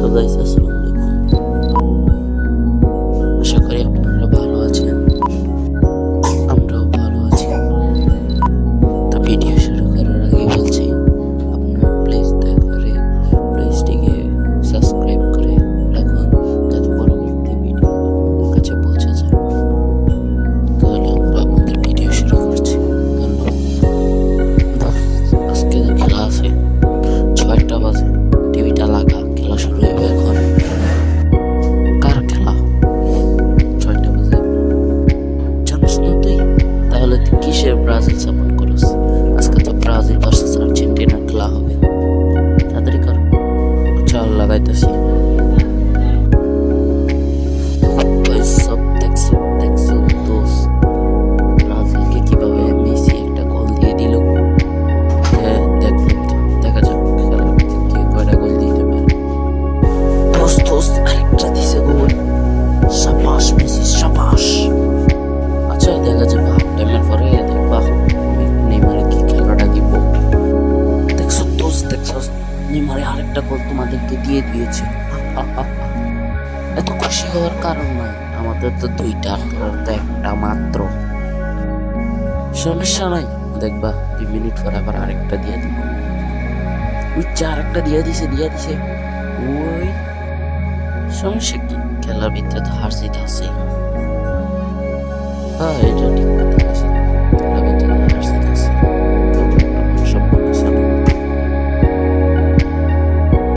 তো আপনারা ভালো আছেন। আমরাও ভালো আছি। তো ভিডিও শুরু করার আগে বলছি, আপনারা প্লিজ দয়া করে সাবস্ক্রাইব করে রাখুন, যাতে পরবর্তী আপনাদের কাছে শুরু করছি। নেইমারে আরেকটা গোল তোমাদেরকে দিয়ে দিয়েছে। এত খুশি হওয়ার কারণ নয় আমাদের তো দুইটা তো একটা মাত্র। সমস্যা নাই? দেখবা, দুই মিনিট পর আবার আরেকটা দিয়ে দিব। আরেকটা দিয়ে দিছে দিয়ে দিছে। ওই সমস্যা কি? খেলার ভিতরে তো হার জিত আছে হ্যাঁ